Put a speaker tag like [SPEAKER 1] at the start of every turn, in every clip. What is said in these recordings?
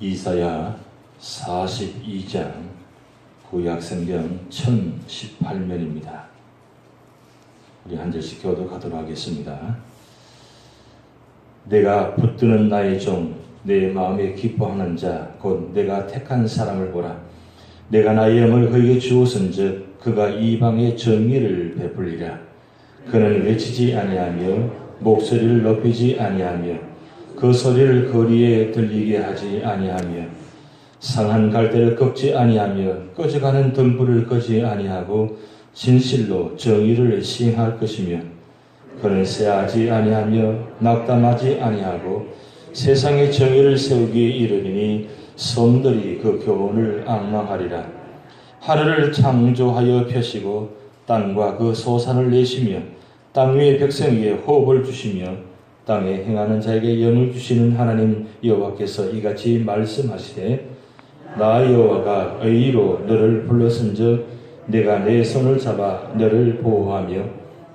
[SPEAKER 1] 이사야 42장 구약성경 1018면입니다. 우리 한 절씩 교독하도록 하겠습니다. 내가 붙드는 나의 종, 내 마음에 기뻐하는 자, 곧 내가 택한 사람을 보라. 내가 나의 영을 그에게 주었은 즉 그가 이방의 정의를 베풀리라. 그는 외치지 아니하며 목소리를 높이지 아니하며 그 소리를 거리에 들리게 하지 아니하며 상한 갈대를 꺾지 아니하며 꺼져가는 등불을 끄지 아니하고 진실로 정의를 시행할 것이며 그는 쇠하지 아니하며 낙담하지 아니하고 세상의 정의를 세우기에 이르리니 성들이 그 교훈을 악망하리라. 하늘을 창조하여 펴시고 땅과 그 소산을 내시며 땅 위의 백성에게 호흡을 주시며 땅에 행하는 자에게 영을 주시는 하나님 여호와께서 이같이 말씀하시되 나 여호와가 의로 너를 불렀은즉 내가 내 손을 잡아 너를 보호하며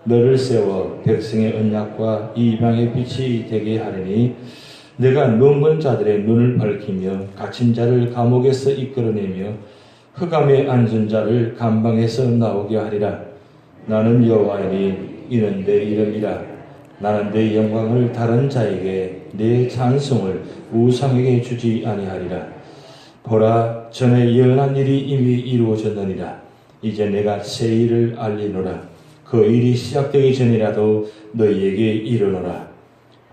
[SPEAKER 1] 너를 세워 백성의 언약과 이방의 빛이 되게 하리니 내가 눈먼 자들의 눈을 밝히며 갇힌 자를 감옥에서 이끌어내며 흑암에 앉은 자를 감방에서 나오게 하리라. 나는 여호와이니 이는 내 이름이라 나는 내 영광을 다른 자에게 내 찬송을 우상에게 주지 아니하리라. 보라 전에 예언한 일이 이미 이루어졌느니라. 이제 내가 새 일을 알리노라. 그 일이 시작되기 전이라도 너희에게 이르노라.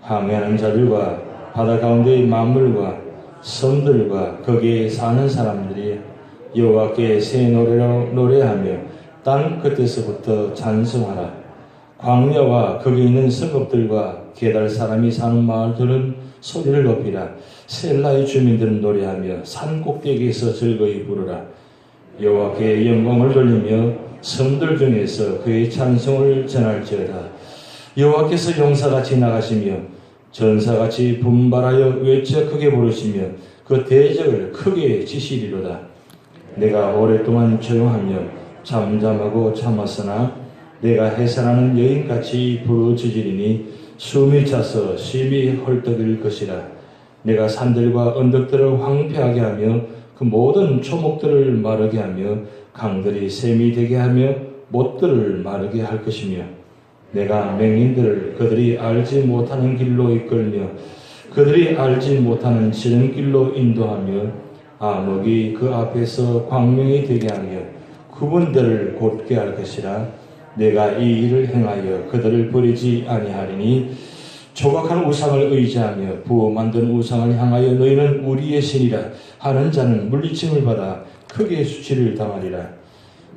[SPEAKER 1] 항해하는 자들과 바다 가운데의 만물과 섬들과 거기에 사는 사람들이 여호와께 새 노래로 노래하며 땅 끝에서부터 찬송하라. 광야와 거기 있는 성읍들과 게달 사람이 사는 마을들은 소리를 높이라. 셀라의 주민들은 노래하며 산 꼭대기에서 즐거이 부르라. 여호와께 영광을 돌리며 성들 중에서 그의 찬송을 전할지어다. 여호와께서 용사같이 나가시며 전사같이 분발하여 외쳐 크게 부르시며 그 대적을 크게 지시리로다. 내가 오랫동안 조용하며 잠잠하고 참았으나 내가 해산하는 여인같이 부르짖으리니 숨이 차서 심히 헐떡일 것이라. 내가 산들과 언덕들을 황폐하게 하며 그 모든 초목들을 마르게 하며 강들이 샘이 되게 하며 못들을 마르게 할 것이며 내가 맹인들을 그들이 알지 못하는 길로 이끌며 그들이 알지 못하는 지름길로 인도하며 암흑이 그 앞에서 광명이 되게 하며 구분들을 곧게 할 것이라 내가 이 일을 행하여 그들을 버리지 아니하리니 조각한 우상을 의지하며 부어 만든 우상을 향하여 너희는 우리의 신이라 하는 자는 물리침을 받아 크게 수치를 당하리라.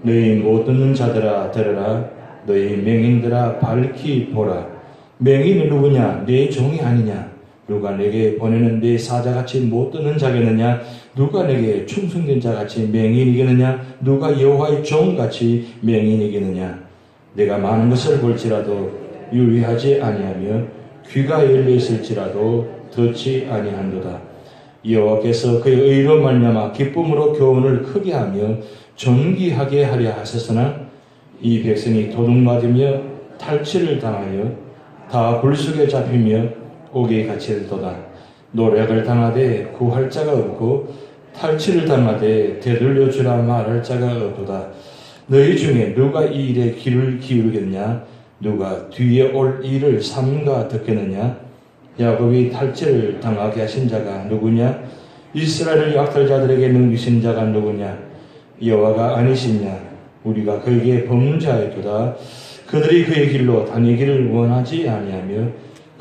[SPEAKER 1] 너희 못 듣는 자들아 들으라. 너희 맹인들아 밝히 보라. 맹인이 누구냐? 내 종이 아니냐? 누가 내게 보내는 내 사자같이 못 듣는 자겠느냐? 누가 내게 충성된 자같이 맹인이겠느냐? 누가 여호와의 종같이 맹인이겠느냐 내가 많은 것을 볼지라도 유의하지 아니하며 귀가 열려 있을지라도 듣지 아니한도다. 여호와께서 그의 의로 말미암아 기쁨으로 교훈을 크게 하며 존귀하게 하려 하셨으나 이 백성이 도둑맞으며 탈취를 당하여 다 불속에 잡히며 옥에 갇힐도다. 노력을 당하되 구할 자가 없고 탈취를 당하되 되돌려 주라 말할 자가 없도다. 너희 중에 누가 이 일에 귀를 기울겠냐? 누가 뒤에 올 일을 삼가 듣겠느냐? 야곱이 탈취를 당하게 하신 자가 누구냐? 이스라엘을 약탈자들에게 넘기신 자가 누구냐? 여호와가 아니시냐? 우리가 그에게 범죄하였도다. 그들이 그의 길로 다니기를 원하지 아니하며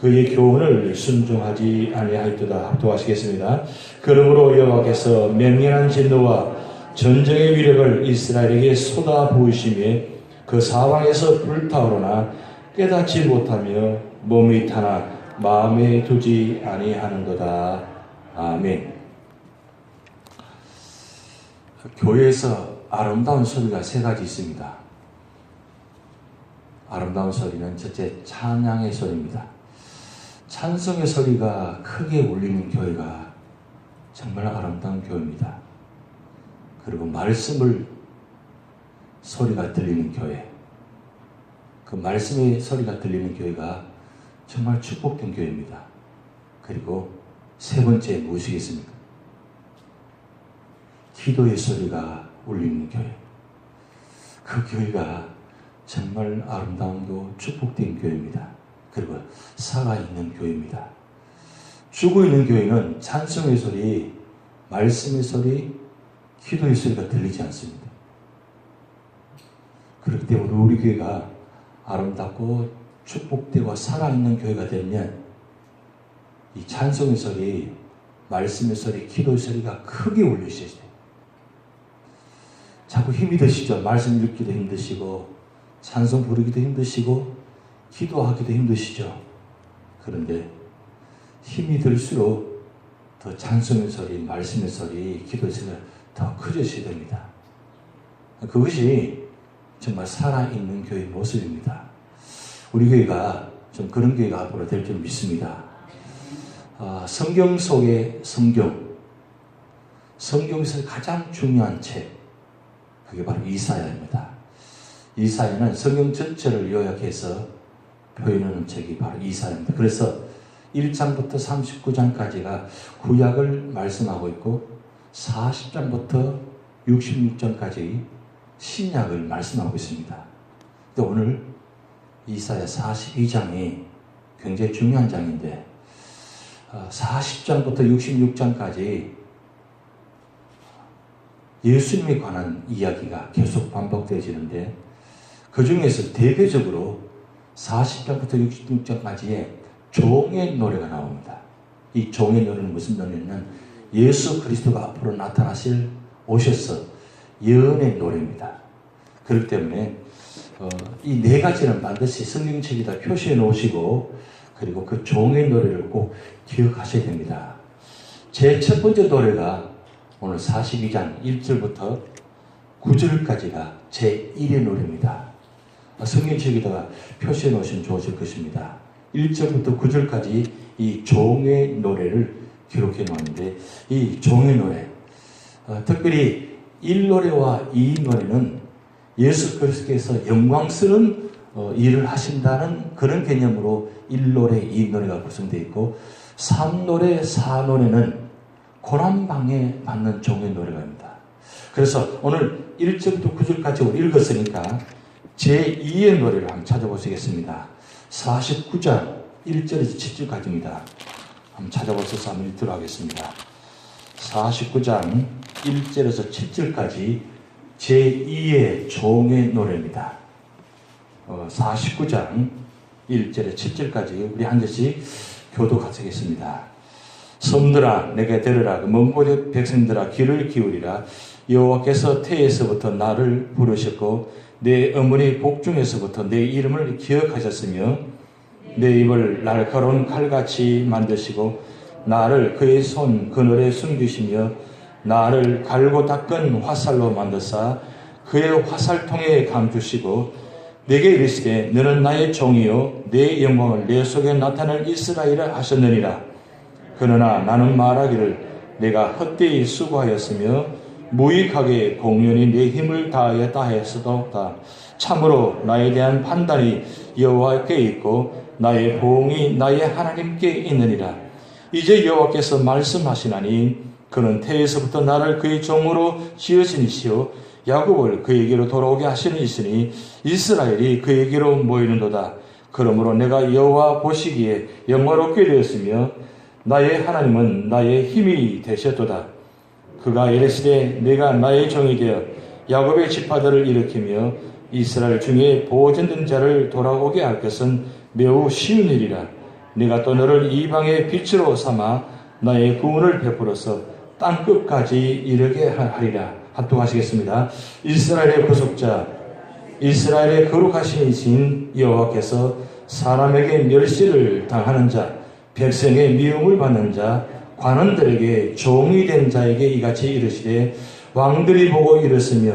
[SPEAKER 1] 그의 교훈을 순종하지 아니하였도다. 합도하시겠습니다. 그러므로 여호와께서 맹렬한 진노와 전쟁의 위력을 이스라엘에게 쏟아 부으심에 그 사방에서 불타오르나 깨닫지 못하며 몸이 타나 마음에 두지 아니하는도다. 아멘. 교회에서 아름다운 소리가 세 가지 있습니다. 아름다운 소리는 첫째 찬양의 소리입니다. 찬송의 소리가 크게 울리는 교회가 정말 아름다운 교회입니다. 그리고 말씀을 소리가 들리는 교회. 그 말씀의 소리가 들리는 교회가 정말 축복된 교회입니다. 그리고 세 번째 무엇이 겠습니까? 기도의 소리가 울리는 교회. 그 교회가 정말 아름다움도 축복된 교회입니다. 그리고 살아있는 교회입니다. 죽어 있는 교회는 찬송의 소리, 말씀의 소리, 기도의 소리가 들리지 않습니다. 그렇기 때문에 우리 교회가 아름답고 축복되고 살아있는 교회가 되면 이 찬송의 소리, 말씀의 소리, 기도의 소리가 크게 울리셔야 돼요. 자꾸 힘이 드시죠. 말씀 읽기도 힘드시고, 찬송 부르기도 힘드시고, 기도하기도 힘드시죠. 그런데 힘이 들수록 더 찬송의 소리, 말씀의 소리, 기도의 소리가 더 커지셔야 됩니다. 그것이 정말 살아있는 교회 모습입니다. 우리 교회가 좀 그런 교회가 앞으로 될 줄 믿습니다. 아, 성경 속의 성경, 성경에서 가장 중요한 책, 그게 바로 이사야입니다. 이사야는 성경 전체를 요약해서 표현하는 책이 바로 이사야입니다. 그래서 1장부터 39장까지가 구약을 말씀하고 있고 40장부터 66장까지 신약을 말씀하고 있습니다. 근데 오늘 이사야 42장이 굉장히 중요한 장인데 40장부터 66장까지 예수님에 관한 이야기가 계속 반복되어지는데 그 중에서 대표적으로 40장부터 66장까지의 종의 노래가 나옵니다. 이 종의 노래는 무슨 노래냐면 예수 그리스도가 앞으로 나타나실 오셔서 예언의 노래입니다. 그렇기 때문에 어, 이네 가지는 반드시 성경책에다 표시해 놓으시고 그리고 그 종의 노래를 꼭 기억하셔야 됩니다. 제 첫 번째 노래가 오늘 42장 1절부터 9절까지가 제 1의 노래입니다. 성경책에다가 표시해 놓으시면 좋으실 것입니다. 1절부터 9절까지 이 종의 노래를 기록해 놓았는데 이 종의 노래 어, 특별히 1노래와 2노래는 예수 그리스도께서 영광스러운 어, 일을 하신다는 그런 개념으로 1노래, 2노래가 구성되어 있고 3노래, 4노래는 고난방에 받는 종의 노래가입니다. 그래서 오늘 1절부터 9절까지 읽었으니까 제2의 노래를 한번 찾아보시겠습니다. 49장 1절에서 7절까지입니다. 한번 찾아보셔서 한번 읽도록 하겠습니다. 49장 1절에서 7절까지 제2의 종의 노래입니다. 어, 49장 1절에 7절까지 우리 한 절씩 교독하시겠습니다. 섬들아 내게 들으라 그 먼곳의 백성들아 귀를 기울이라 여호와께서 태에서부터 나를 부르셨고 내 어머니 복중에서부터 내 이름을 기억하셨으며 내 입을 날카로운 칼같이 만드시고 나를 그의 손 그늘에 숨기시며 나를 갈고 닦은 화살로 만드사 그의 화살통에 감주시고 내게 이르시되 너는 나의 종이요 내 영광을 내 속에 나타낼 이스라엘을 하셨느니라. 그러나 나는 말하기를 내가 헛되이 수고하였으며 무익하게 공연히 내 힘을 다하였다 했어도다 참으로 나에 대한 판단이 여호와께 있고 나의 보응이 나의 하나님께 있느니라 이제 여호와께서 말씀하시나니 그는 태에서부터 나를 그의 종으로 지으신 이시요 야곱을 그에게로 돌아오게 하시는 이시니 이스라엘이 그에게로 모이는도다. 그러므로 내가 여호와 보시기에 영화롭게 되었으며 나의 하나님은 나의 힘이 되셨도다. 그가 이르시되 내가 나의 종이 되어 야곱의 지파들을 일으키며 이스라엘 중에 보존된 자를 돌아오게 할 것은 매우 쉬운 일이라. 내가 또 너를 이방의 빛으로 삼아 나의 구원을 베풀어서 땅 끝까지 이르게 하리라. 합독하시겠습니다. 이스라엘의 구속자, 이스라엘의 거룩하신 이신 여호와께서 사람에게 멸시를 당하는 자, 백성의 미움을 받는 자, 관원들에게 종이 된 자에게 이같이 이르시되 왕들이 보고 이르으며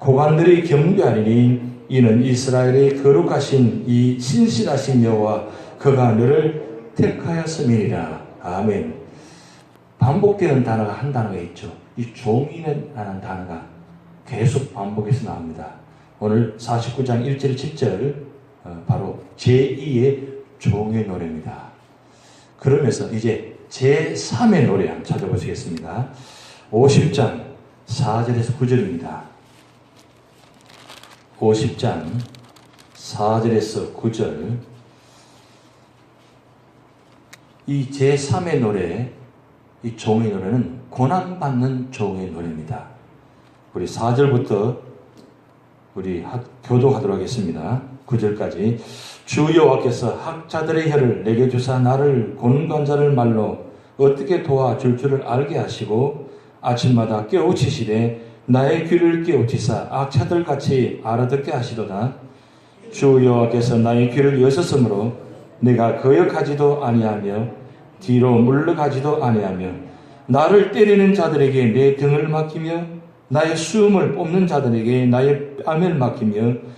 [SPEAKER 1] 고관들이 경배하리니 이는 이스라엘의 거룩하신 이 신실하신 여호와 그가 너를 택하였음이니라. 아멘. 반복되는 단어가 한 단어가 있죠. 이 종이라는 단어가 계속 반복해서 나옵니다. 오늘 49장 1절 7절 어, 바로 제2의 종의 노래입니다. 그러면서 이제 제3의 노래 한번 찾아보시겠습니다. 50장 4절에서 9절입니다. 50장 4절에서 9절 이 제3의 노래, 이 종의 노래는 고난받는 종의 노래입니다. 우리 4절부터 우리 학- 교도하도록 하겠습니다. 9절까지 주 여호와께서 학자들의 혀를 내게 주사 나를 곤관자를 말로 어떻게 도와줄 줄을 알게 하시고 아침마다 깨우치시되 나의 귀를 깨우치사 악차들 같이 알아듣게 하시도다. 주 여호와께서 나의 귀를 여셨으므로 내가 거역하지도 아니하며 뒤로 물러가지도 아니하며 나를 때리는 자들에게 내 등을 맡기며 나의 숨을 뽑는 자들에게 나의 뺨을 맡기며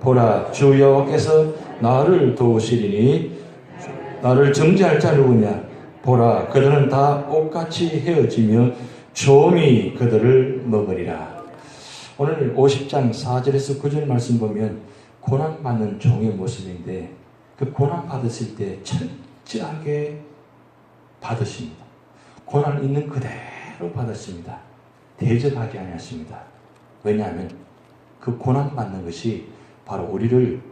[SPEAKER 1] 보라 주 여호와께서 나를 도우시리니 나를 정죄할 자 누구냐? 보라 그들은 다 옷같이 헤어지며 조미 그들을 먹으리라. 오늘 50장 4절에서 9절 말씀 보면 고난받는 종의 모습인데 그 고난 받으실 때 철저하게 받으십니다. 고난 있는 그대로 받았습니다. 대적하지 아니하십니다. 왜냐하면 그 고난 받는 것이 바로 우리를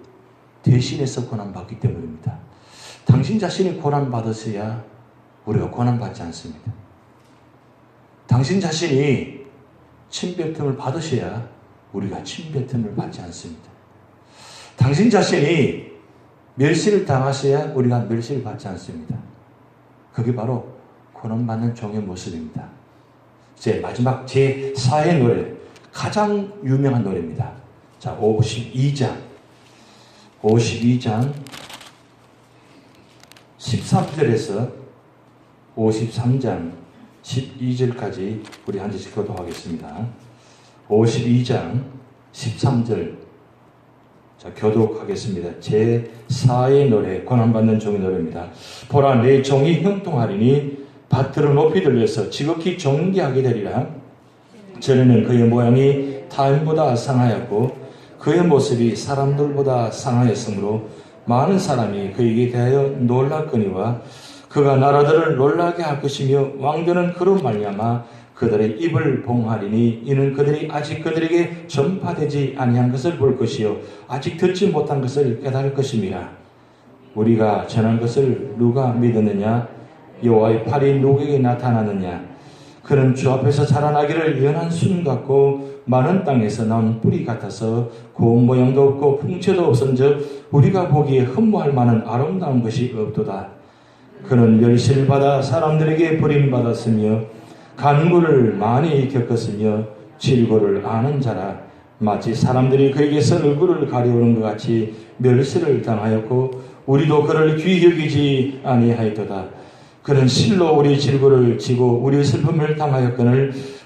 [SPEAKER 1] 대신해서 고난 받기 때문입니다. 당신 자신이 고난 받으셔야 우리가 고난 받지 않습니다. 당신 자신이 침뱉음을 받으셔야 우리가 침뱉음을 받지 않습니다. 당신 자신이 멸시를 당하셔야 우리가 멸시를 받지 않습니다. 그게 바로 고난받는 종의 모습입니다. 제 마지막 제 4의 노래, 가장 유명한 노래입니다. 자, 52장. 52장 13절에서 53장 12절까지 우리 한 절씩 교독하겠습니다. 52장 13절 자 교독하겠습니다. 제 4의 노래 고난받는 종의 노래입니다. 보라 내 종이 형통하리니 밭으로 높이 들려서 지극히 존귀하게 되리라. 전에는 그의 모양이 타인보다 상하였고 그의 모습이 사람들보다 상하였으므로 많은 사람이 그에게 대하여 놀랐거니와 그가 나라들을 놀라게 할 것이며 왕들은 그로 말미암아 그들의 입을 봉하리니 이는 그들이 아직 그들에게 전파되지 아니한 것을 볼 것이요 아직 듣지 못한 것을 깨달을 것입니다. 우리가 전한 것을 누가 믿었느냐 여호와의 팔이 누구에게 나타나느냐 그는 주 앞에서 자라나기를 연한 순 같고 많은 땅에서 나온 뿌리 같아서 고운 모양도 없고 풍채도 없은즉 우리가 보기에 흠모할 만한 아름다운 것이 없도다. 그는 멸시를 받아 사람들에게 버림받았으며 간구를 많이 겪었으며 질고를 아는 자라 마치 사람들이 그에게서 얼굴을 가려오는 것 같이 멸시를 당하였고 우리도 그를 귀히 여기지 아니하였도다. 그는 실로 우리 질고를 지고 우리 슬픔을 당하였거늘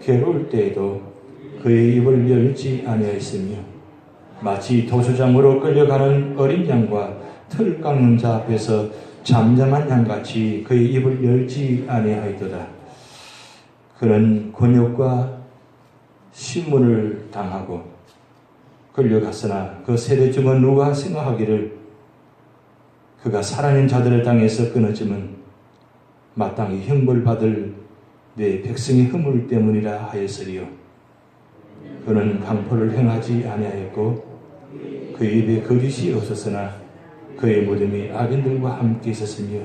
[SPEAKER 1] 괴로울 때에도 그의 입을 열지 아니하였으며 마치 도수장으로 끌려가는 어린 양과 틀 깎는 자 앞에서 잠잠한 양같이 그의 입을 열지 아니하였도다. 그는 곤욕과 신문을 당하고 끌려갔으나 그 세대 중은 누가 생각하기를 그가 살아낸 자들을 당해서 끊어짐은 마땅히 형벌 받을 내 백성의 허물 때문이라 하였으리요. 그는 강포를 행하지 아니하였고 그 입에 거짓이 없었으나 그의 무덤이 악인들과 함께 있었으며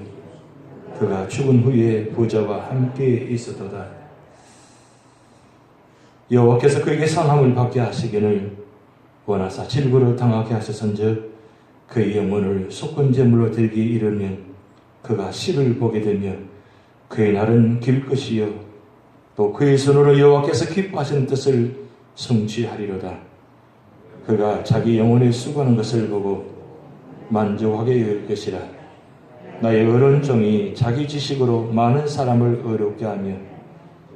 [SPEAKER 1] 그가 죽은 후에 부자와 함께 있었도다. 여호와께서 그에게 상함을 받게 하시기를 원하사 질고를 당하게 하셨은즉 그의 영혼을 속건제물로 들기 이르면 그가 씨를 보게 되며 그의 날은 길 것이요 또 그의 손으로 여호와께서 기뻐하시는 뜻을 성취하리로다. 그가 자기 영혼에 수고하는 것을 보고 만족하게 여길 것이라. 나의 어른 종이 자기 지식으로 많은 사람을 어렵게 하며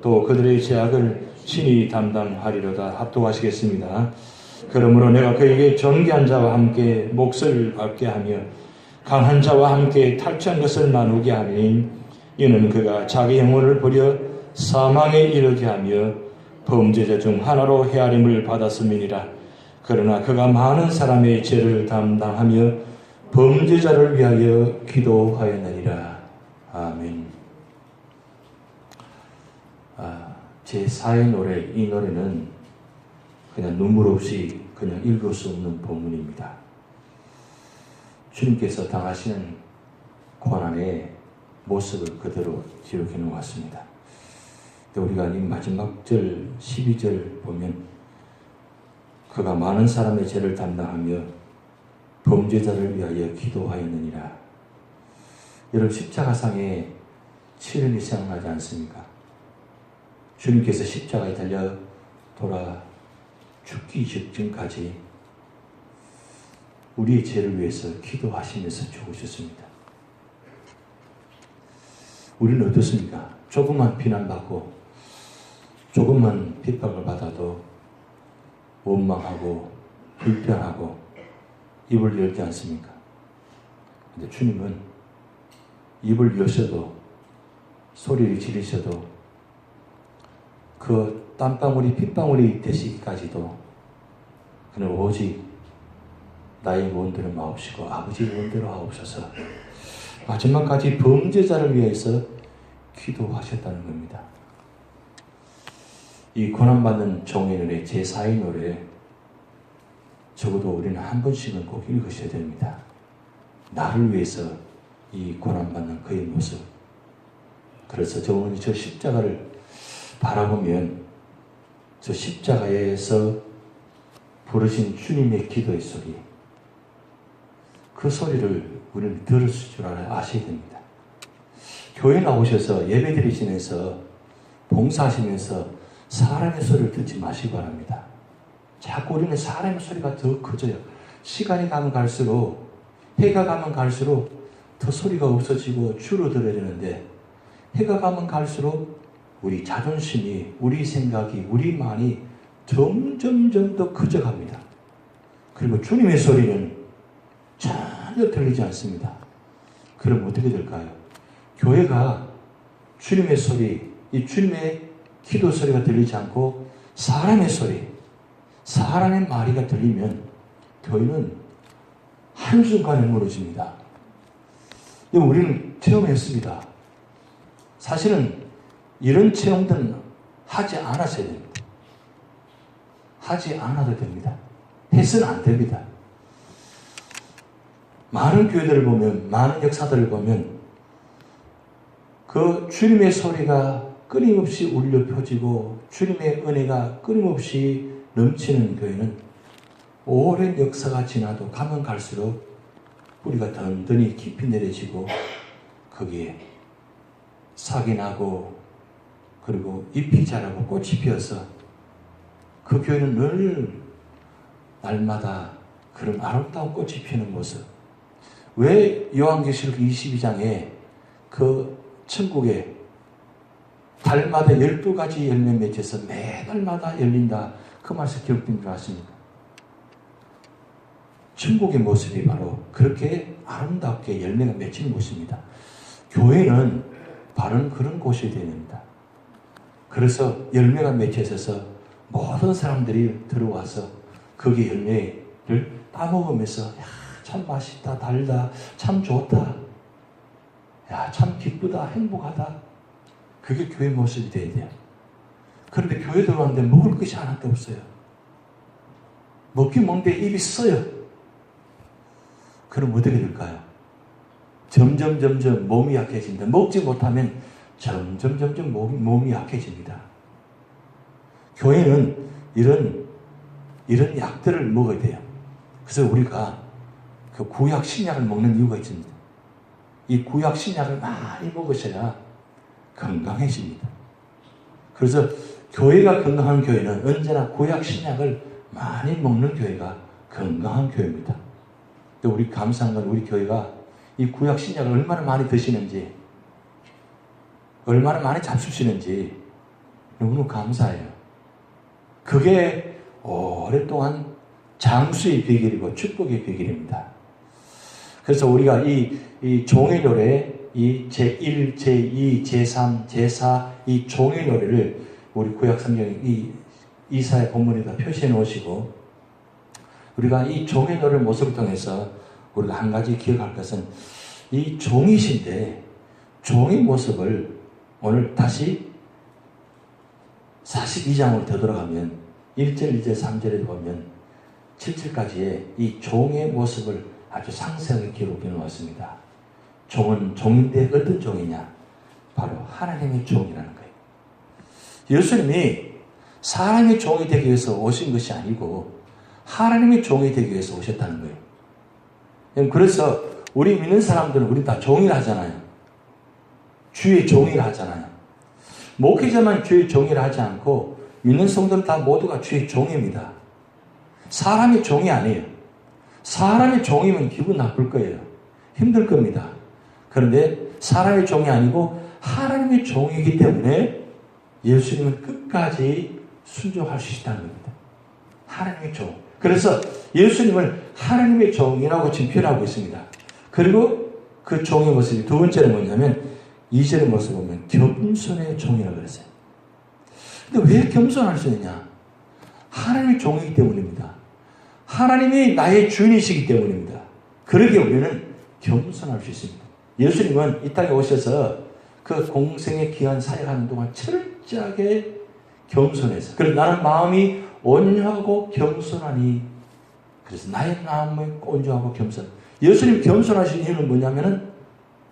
[SPEAKER 1] 또 그들의 죄악을 신이 담당하리로다 합독하시겠습니다. 그러므로 내가 그에게 존귀한 자와 함께 몫을 받게 하며 강한 자와 함께 탈취한 것을 나누게 하니 이는 그가 자기 영혼을 버려 사망에 이르게 하며 범죄자 중 하나로 헤아림을 받았음이니라. 그러나 그가 많은 사람의 죄를 담당하며 범죄자를 위하여 기도하였느니라. 아멘. 아, 제 4의 노래, 이 노래는 그냥 눈물 없이 그냥 읽을 수 없는 본문입니다. 주님께서 당하시는 고난의 모습을 그대로 기록해 놓았습니다. 우리가 이 마지막 절 12절 보면 그가 많은 사람의 죄를 담당하며 범죄자를 위하여 기도하였느니라. 여러분 십자가상에 치름이 생각나지 않습니까? 주님께서 십자가에 달려 돌아 죽기 직전까지 우리의 죄를 위해서 기도하시면서 죽으셨습니다. 우리는 어떻습니까? 조금만 비난받고 조금만 핍박을 받아도 원망하고 불편하고 입을 열지 않습니까? 근데 주님은 입을 여셔도 소리를 지르셔도 그 땀방울이 핏방울이 되시기까지도 그는 오직 나의 원대로 마옵시고 아버지의 원대로 하옵소서 마지막까지 범죄자를 위해서 기도하셨다는 겁니다. 이 고난받는 종의 노래, 제4의 노래, 적어도 우리는 한 번씩은 꼭 읽으셔야 됩니다. 나를 위해서 이 고난받는 그의 모습. 그래서 저는 저 십자가를 바라보면 저 십자가에서 부르신 주님의 기도의 소리, 그 소리를 우리는 들을 줄 아셔야 됩니다. 교회 나오셔서 예배 드리시면서 봉사하시면서 사람의 소리를 듣지 마시기 바랍니다. 자꾸 우리는 사람의 소리가 더 커져요. 시간이 가면 갈수록, 해가 가면 갈수록 더 소리가 없어지고 줄어들어야 되는데, 해가 가면 갈수록 우리 자존심이, 우리 생각이, 우리만이 점점점 더 커져갑니다. 그리고 주님의 소리는 전혀 들리지 않습니다. 그럼 어떻게 될까요? 교회가 주님의 소리, 이 주님의 기도 소리가 들리지 않고 사람의 소리, 사람의 말이가 들리면 교회는 한순간에 무너집니다. 우리는 체험했습니다. 사실은 이런 체험들은 하지 않았어야 됩니다. 하지 않아도 됩니다. 해서는 안 됩니다. 많은 교회들을 보면, 많은 역사들을 보면, 그 주님의 소리가 끊임없이 울려 펴지고, 주님의 은혜가 끊임없이 넘치는 교회는 오랜 역사가 지나도 가면 갈수록 뿌리가 든든히 깊이 내려지고, 거기에 삭이 나고, 그리고 잎이 자라고 꽃이 피어서 그 교회는 늘 날마다 그런 아름다운 꽃이 피는 모습. 왜 요한계시록 22장에 그 천국에 달마다 12가지 열매 맺혀서 매달마다 열린다. 그 말씀 기록된 줄 아십니까? 천국의 모습이 바로 그렇게 아름답게 열매가 맺히는 곳입니다. 교회는 바로 그런 곳이 됩니다. 그래서 열매가 맺혀져서 모든 사람들이 들어와서 거기 열매를 따먹으면서 야, 참 맛있다, 달다, 참 좋다. 야, 참 기쁘다, 행복하다. 그게 교회 모습이 돼야 돼요. 그런데 교회 들어왔는데 먹을 것이 하나도 없어요. 먹긴 먹는데 입이 써요. 그럼 어떻게 될까요? 점점, 점점 몸이 약해진다. 먹지 못하면 점점, 점점 몸, 몸이 약해집니다. 교회는 이런 이런 약들을 먹어야 돼요. 그래서 우리가 그 구약 신약을 먹는 이유가 있습니다. 이 구약 신약을 많이 먹으셔야 건강해집니다. 그래서 교회가 건강한 교회는 언제나 구약 신약을 많이 먹는 교회가 건강한 교회입니다. 근데 우리 감사한 건 우리 교회가 이 구약 신약을 얼마나 많이 드시는지, 얼마나 많이 잡수시는지 너무너무 감사해요. 그게 오랫동안 장수의 비결이고 축복의 비결입니다. 그래서 우리가 이, 이 종의 노래, 이 제1, 제2, 제3, 제4, 이 종의 노래를 우리 구약 성경에 이 이사의 본문에다 표시해 놓으시고, 우리가 이 종의 노래 모습을 통해서 우리가 한 가지 기억할 것은 이 종이신데, 종의 모습을 오늘 다시 42장으로 되돌아가면 1절, 2절, 3절에 보면 7절까지의 이 종의 모습을 아주 상세하게 기록해 놓았습니다. 종은 종인데 어떤 종이냐? 바로 하나님의 종이라는 거예요. 예수님이 사람의 종이 되기 위해서 오신 것이 아니고 하나님의 종이 되기 위해서 오셨다는 거예요. 그래서 우리 믿는 사람들은 우리 다 종이라 하잖아요. 주의 종이라 하잖아요. 목회자만 주의 종이라 하지 않고 믿는 성도는 다 모두가 주의 종입니다. 사람이 종이 아니에요. 사람이 종이면 기분 나쁠 거예요. 힘들 겁니다. 그런데 사람의 종이 아니고 하나님의 종이기 때문에 예수님은 끝까지 순종할 수 있다는 겁니다. 하나님의 종. 그래서 예수님을 하나님의 종이라고 지금 표현하고 있습니다. 그리고 그 종의 모습이 두 번째는 뭐냐면 이절의 모습 보면 겸손의 종이라고 그랬어요. 근데 왜 겸손할 수 있느냐? 하나님의 종이기 때문입니다. 하나님이 나의 주인이시기 때문입니다. 그러기에 우리는 겸손할 수 있습니다. 예수님은 이 땅에 오셔서 그 공생의 귀한 사역하는 동안 철저하게 겸손해서 그래서 나는 마음이 온유하고 겸손하니 그래서 나의 마음이 온유하고 겸손 예수님 겸손하신 이유는 뭐냐면은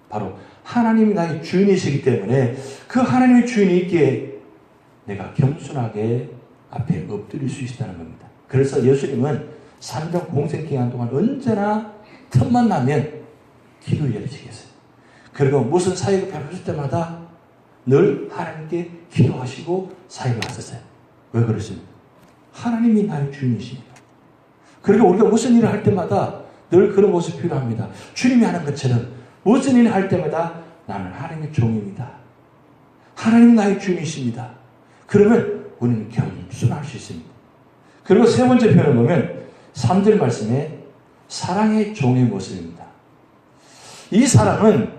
[SPEAKER 1] 바로 하나님이 나의 주인이시기 때문에 그 하나님의 주인이 있기에 내가 겸손하게 앞에 엎드릴 수 있다는 겁니다. 그래서 예수님은 삼정 공생 기간 동안 언제나 틈만 나면 기도 열으시겠어요. 그리고 무슨 사역을 베풀 때마다 늘 하나님께 기도하시고 사역을 하셨어요. 왜 그러십니까? 하나님이 나의 주인이십니다. 그리고 우리가 무슨 일을 할 때마다 늘 그런 모습이 필요합니다. 주님이 하는 것처럼 무슨 일을 할 때마다 나는 하나님의 종입니다. 하나님 나의 주인이십니다. 그러면 우리는 겸손할 수 있습니다. 그리고 세 번째 표현을 보면 3절 말씀에 사랑의 종의 모습입니다. 이 사랑은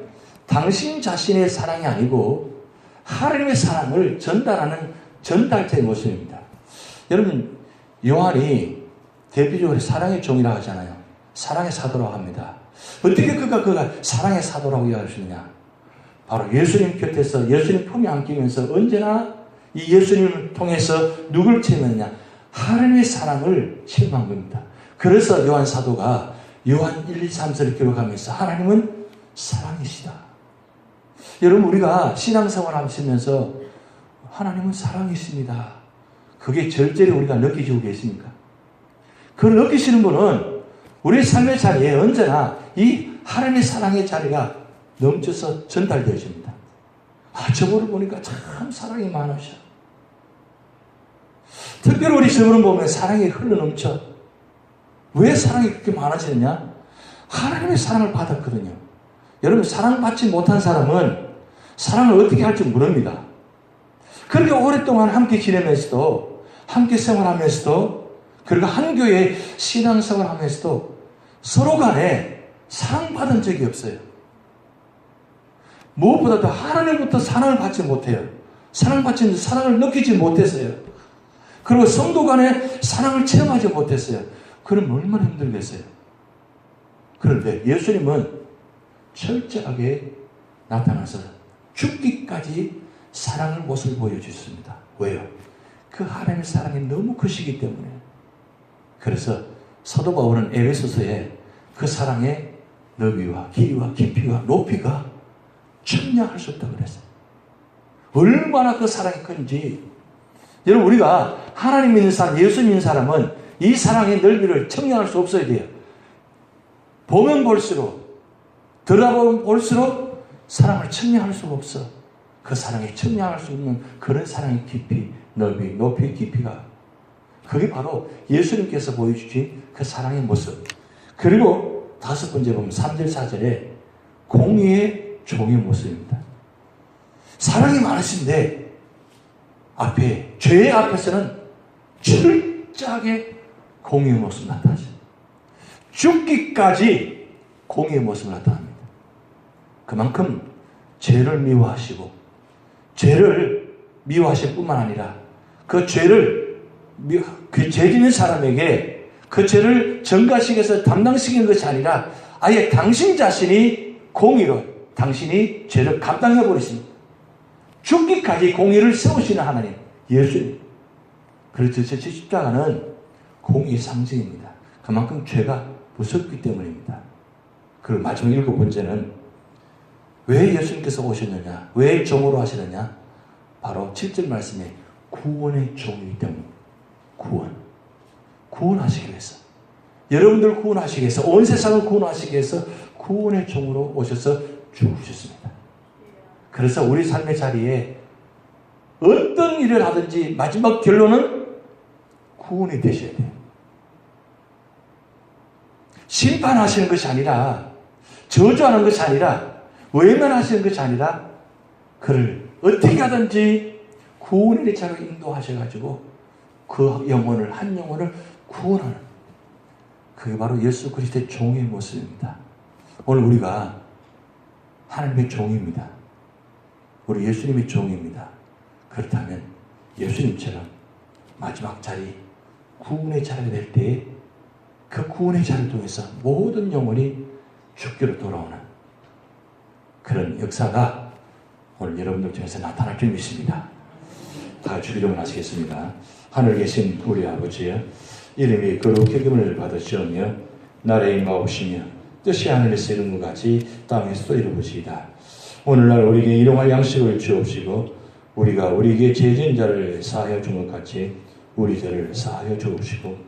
[SPEAKER 1] 당신 자신의 사랑이 아니고 하나님의 사랑을 전달하는 전달자의 모습입니다. 여러분, 요한이 대표적으로 사랑의 종이라고 하잖아요. 사랑의 사도라고 합니다. 어떻게 그가 그가 사랑의 사도라고 이야기할 수 있느냐? 바로 예수님 곁에서 예수님 품에 안기면서 언제나 이 예수님을 통해서 누굴 체험했냐? 하나님의 사랑을 체험한 겁니다. 그래서 요한 사도가 요한 1, 2, 3절을 기록하면서 하나님은 사랑이시다. 여러분 우리가 신앙생활 하시면서 하나님은 사랑이십니다. 그게 절절히 우리가 느끼시고 계십니까? 그걸 느끼시는 분은 우리 삶의 자리에 언제나 이 하나님의 사랑의 자리가 넘쳐서 전달되어집니다. 아, 저거를 보니까 참 사랑이 많으셔. 특별히 우리 저분을 보면 사랑이 흘러넘쳐. 왜 사랑이 그렇게 많아지느냐? 하나님의 사랑을 받았거든요. 여러분, 사랑받지 못한 사람은 사랑을 어떻게 할지 모릅니다. 그렇게 오랫동안 함께 지내면서도, 함께 생활하면서도, 그리고 한 교회 신앙생활 하면서도 서로 간에 사랑받은 적이 없어요. 무엇보다도 하나님부터 사랑을 받지 못해요. 사랑받지, 사랑을 느끼지 못했어요. 그리고 성도 간에 사랑을 체험하지 못했어요. 그럼 얼마나 힘들겠어요. 그런데 예수님은 철저하게 나타나서 죽기까지 사랑을 모습을 보여주셨습니다. 왜요? 그 하나님의 사랑이 너무 크시기 때문에. 그래서 사도 바울은 에베소서에 그 사랑의 너비와 길이와 깊이와 높이가 측량할 수 없다고 그랬어요. 얼마나 그 사랑이 큰지. 여러분, 우리가 하나님 믿는 사람, 예수 믿는 사람은 이 사랑의 넓이를 청량할 수 없어야 돼요. 보면 볼수록, 들어보면 볼수록 사랑을 청량할 수가 없어. 그 사랑에 청량할 수 없는 그런 사랑의 깊이, 넓이, 높이, 깊이가. 그게 바로 예수님께서 보여주신 그 사랑의 모습. 그리고 다섯 번째 보면 3절, 4절에 공의의 종의 모습입니다. 사랑이 많으신데, 앞에, 죄의 앞에서는 철저하게 공의의 모습 나타나죠. 죽기까지 공의의 모습을 나타납니다. 그만큼 죄를 미워하시고 죄를 미워하실 뿐만 아니라 그 죄를 미- 그 죄짓는 사람에게 그 죄를 전가시켜서 담당시키는 것이 아니라 아예 당신 자신이 공의로 당신이 죄를 감당해 버리십니다. 죽기까지 공의를 세우시는 하나님 예수님. 그래서 제 십자가는 공의의 상징입니다. 그만큼 죄가 무섭기 때문입니다. 그리고 마지막 일곱 번째는 왜 예수님께서 오셨느냐? 왜 종으로 하시느냐? 바로 7절 말씀에 구원의 종이기 때문에 구원. 구원하시기 위해서. 여러분들 구원하시기 위해서, 온 세상을 구원하시기 위해서 구원의 종으로 오셔서 죽으셨습니다. 그래서 우리 삶의 자리에 어떤 일을 하든지 마지막 결론은 구원이 되셔야 돼요. 심판하시는 것이 아니라 저주하는 것이 아니라 외면하시는 것이 아니라 그를 어떻게 하든지 구원의 차로 인도하셔가지고 그 영혼을 한 영혼을 구원하는 그게 바로 예수 그리스도의 종의 모습입니다. 오늘 우리가 하나님의 종입니다. 우리 예수님의 종입니다. 그렇다면 예수님처럼 마지막 자리 구원의 자리가 될 때에 그 구원의 자리를 통해서 모든 영혼이 죽기로 돌아오는 그런 역사가 오늘 여러분들 중에서 나타날 줄 믿습니다. 다 기도를 하시겠습니다. 하늘 계신 우리 아버지여 이름이 거룩하김을 받으시오며 나라의 임하옵시며 뜻이 하늘에서 이룬 것 같이 땅에서도 이루어지이다. 오늘날 우리에게 일용할 양식을 주옵시고 우리가 우리에게 죄진 자를 사하여 준 것 같이 우리 죄를 사하여 주옵시고